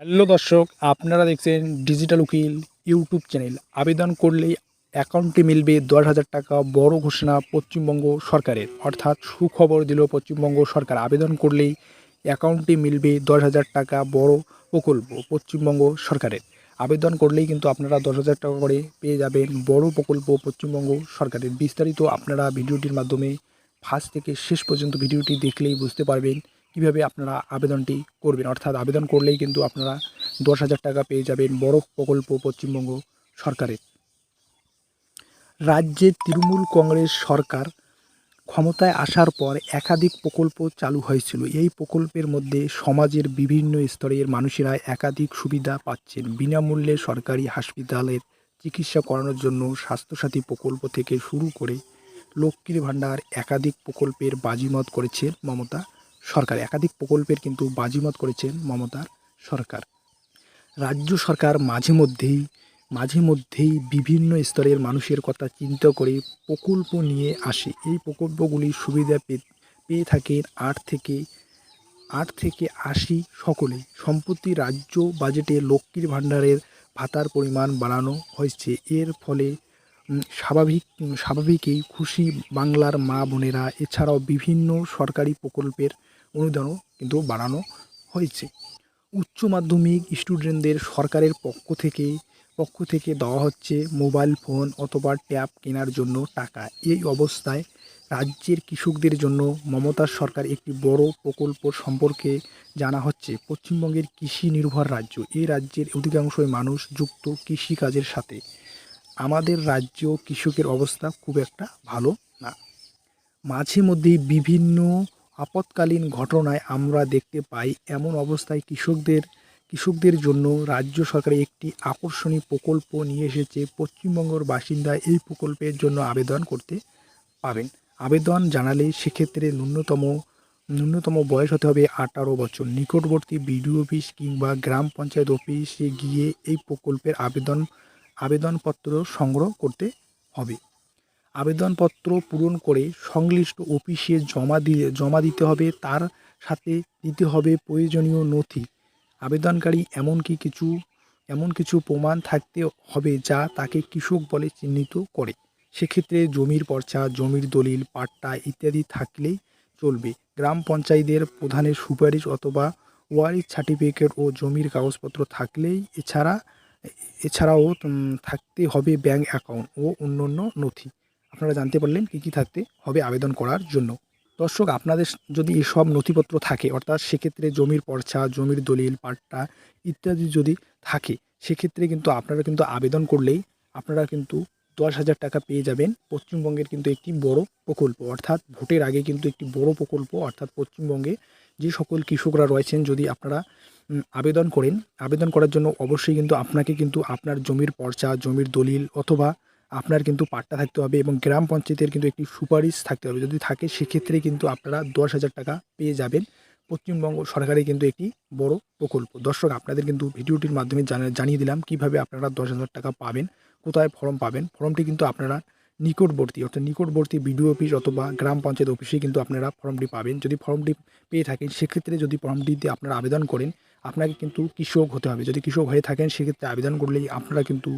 Hello দর্শক, আপনারা দেখছেন ডিজিটাল উকিল ইউটিউব চ্যানেল। আবেদন করলেই অ্যাকাউন্টে মিলবে দশ হাজার টাকা বড় ঘোষণা পশ্চিমবঙ্গ সরকারের। অর্থাৎ সুখবর দিল পশ্চিমবঙ্গ সরকার। আবেদন করলেই অ্যাকাউন্টে মিলবে দশ হাজার টাকা বড় প্রকল্প পশ্চিমবঙ্গ সরকারের। আবেদন করলেই কিন্তু আপনারা দশ হাজার টাকা করে পেয়ে যাবেন বড় প্রকল্প পশ্চিমবঙ্গ সরকারের। বিস্তারিত আপনারা ভিডিওটির মাধ্যমে ফার্স্ট থেকে শেষ পর্যন্ত ভিডিওটি দেখলেই বুঝতে পারবেন। কীভাবে আপনারা আবেদনটি করবেন? অর্থাৎ আবেদন করলেই কিন্তু আপনারা দশ হাজার টাকা পেয়ে যাবেন বড় প্রকল্প পশ্চিমবঙ্গ সরকারের। রাজ্যে তৃণমূল কংগ্রেস সরকার ক্ষমতায় আসার পর একাধিক প্রকল্প চালু হয়েছিল। এই প্রকল্পের মধ্যে সমাজের বিভিন্ন স্তরের মানুষেরা একাধিক সুবিধা পাচ্ছেন। বিনামূল্যে সরকারি হাসপাতালের চিকিৎসা করানোর জন্য স্বাস্থ্যসাথী প্রকল্প থেকে শুরু করে লক্ষ্মীর ভাণ্ডার একাধিক প্রকল্পের বাজিমত করেছেন মমতা সরকার, একাধিক প্রকল্পের কিন্তু বাজিমত করেছেন মমতার সরকার। রাজ্য সরকার মাঝে মধ্যেই মাঝে মধ্যেই বিভিন্ন স্তরের মানুষের কথা চিন্তা করে প্রকল্প নিয়ে আসে। এই প্রকল্পগুলি সুবিধা পে- পেয়ে থাকেন আট থেকে আট থেকে আশি সকলে সম্প্রতি রাজ্য বাজেটে লক্ষ্মীর ভাণ্ডারের ভাতার পরিমাণ বাড়ানো হয়েছে। এর ফলে স্বাভাবিক স্বাভাবিকই খুশি বাংলার মা বোনেরা এছাড়াও বিভিন্ন সরকারি প্রকল্পের অনুদানও কিন্তু বাড়ানো হয়েছে। উচ্চ মাধ্যমিক স্টুডেন্টদের সরকারের পক্ষ থেকে পক্ষ থেকে দেওয়া হচ্ছে মোবাইল ফোন অথবা ট্যাব কেনার জন্য টাকা। এই অবস্থায় রাজ্যের কৃষকদের জন্য মমতা সরকার একটি বড় প্রকল্প সম্পর্কে জানা হচ্ছে। পশ্চিমবঙ্গের কৃষি নির্ভর রাজ্য। এই রাজ্যের অধিকাংশই মানুষ যুক্ত কৃষিকাজের সাথে। আমাদের রাজ্য কৃষকের অবস্থা খুব একটা ভালো না। মাঝে মধ্যে বিভিন্ন আপৎকালীন ঘটনায় আমরা দেখতে পাই এমন অবস্থায় কৃষকদের কৃষকদের জন্য রাজ্য সরকার একটি আকর্ষণীয় প্রকল্প নিয়ে এসেছে। পশ্চিমবঙ্গের বাসিন্দা এই প্রকল্পের জন্য আবেদন করতে পাবেন আবেদন জানালে সেক্ষেত্রে ন্যূনতম ন্যূনতম বয়স হতে হবে আঠারো বছর। নিকটবর্তী বিডিও অফিস কিংবা গ্রাম পঞ্চায়েত অফিসে গিয়ে এই প্রকল্পের আবেদন আবেদনপত্র সংগ্রহ করতে হবে। আবেদনপত্র পূরণ করে সংশ্লিষ্ট অফিসে জমা দিয়ে, জমা দিতে হবে। তার সাথে দিতে হবে প্রয়োজনীয় নথি। আবেদনকারী এমনকি কিছু, এমন কিছু প্রমাণ থাকতে হবে যা তাকে কৃষক বলে চিহ্নিত করে। সেক্ষেত্রে জমির পর্চা, জমির দলিল, পাট্টা ইত্যাদি থাকলেই চলবে। গ্রাম পঞ্চায়েতের প্রধানের সুপারিশ অথবা ওয়ারিশ সার্টিফিকেট ও জমির কাগজপত্র থাকলেই এছাড়া এছাড়াও থাকতে হবে ব্যাংক অ্যাকাউন্ট ও অন্যান্য নথি। আপনারা জানতে পারলেন কী কী থাকতে হবে আবেদন করার জন্য। দর্শক, আপনাদের যদি এসব নথিপত্র থাকে, অর্থাৎ সেক্ষেত্রে জমির পর্চা জমির দলিল, পাট্টা ইত্যাদি যদি থাকে, সেক্ষেত্রে কিন্তু আপনারা কিন্তু আবেদন করলেই আপনারা কিন্তু দশ হাজার টাকা পেয়ে যাবেন। পশ্চিমবঙ্গের কিন্তু একটি বড় প্রকল্প, অর্থাৎ ভোটের আগে কিন্তু একটি বড় প্রকল্প, অর্থাৎ পশ্চিমবঙ্গে যে সকল কৃষকরা রয়েছেন, যদি আপনারা আবেদন করেন। আবেদন করার জন্য অবশ্যই কিন্তু আপনাকে কিন্তু আপনার জমির পর্চা, জমির দলিল অথবা আপনার কিন্তু পাট্টা থাকতে হবে এবং গ্রাম পঞ্চায়েতের কিন্তু একটি সুপারিশ থাকতে হবে। যদি থাকে, সেক্ষেত্রে কিন্তু আপনারা দশ হাজার টাকা পেয়ে যাবেন। পশ্চিমবঙ্গ সরকারের কিন্তু একটি বড় প্রকল্প। দর্শক, আপনাদের কিন্তু ভিডিওটির মাধ্যমে জানা- জানিয়ে দিলাম কীভাবে আপনারা দশ হাজার টাকা পাবেন, কোথায় ফর্ম পাবেন। ফর্মটি কিন্তু আপনারা নিকটবর্তী, অর্থাৎ নিকটবর্তী বিডিও অফিস অথবা গ্রাম পঞ্চায়েত অফিসে কিন্তু আপনারা ফর্মটি পাবেন। যদি ফর্মটি পেয়ে থাকেন, সেক্ষেত্রে যদি ফর্মটিতে আপনারা আবেদন করেন আপনাকে কিন্তু কৃষক হতে হবে। যদি কৃষক হয়ে থাকেন, সেক্ষেত্রে আবেদন করলেই আপনারা কিন্তু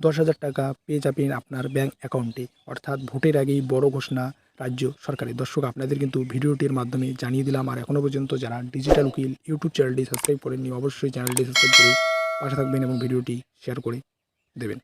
দশ হাজার টাকা পেয়ে যাবেন আপনার ব্যাঙ্ক অ্যাকাউন্টে। অর্থাৎ ভোটের আগেই বড় ঘোষণা রাজ্য সরকারের। দর্শক, আপনাদের কিন্তু ভিডিওটির মাধ্যমে জানিয়ে দিলাম, আর এখনও পর্যন্ত যারা ডিজিটাল উকিল ইউটিউব চ্যানেলটি সাবস্ক্রাইব করেননি, অবশ্যই চ্যানেলটি সাবস্ক্রাইব করে পাশে থাকবেন এবং ভিডিওটি শেয়ার করে দেবেন।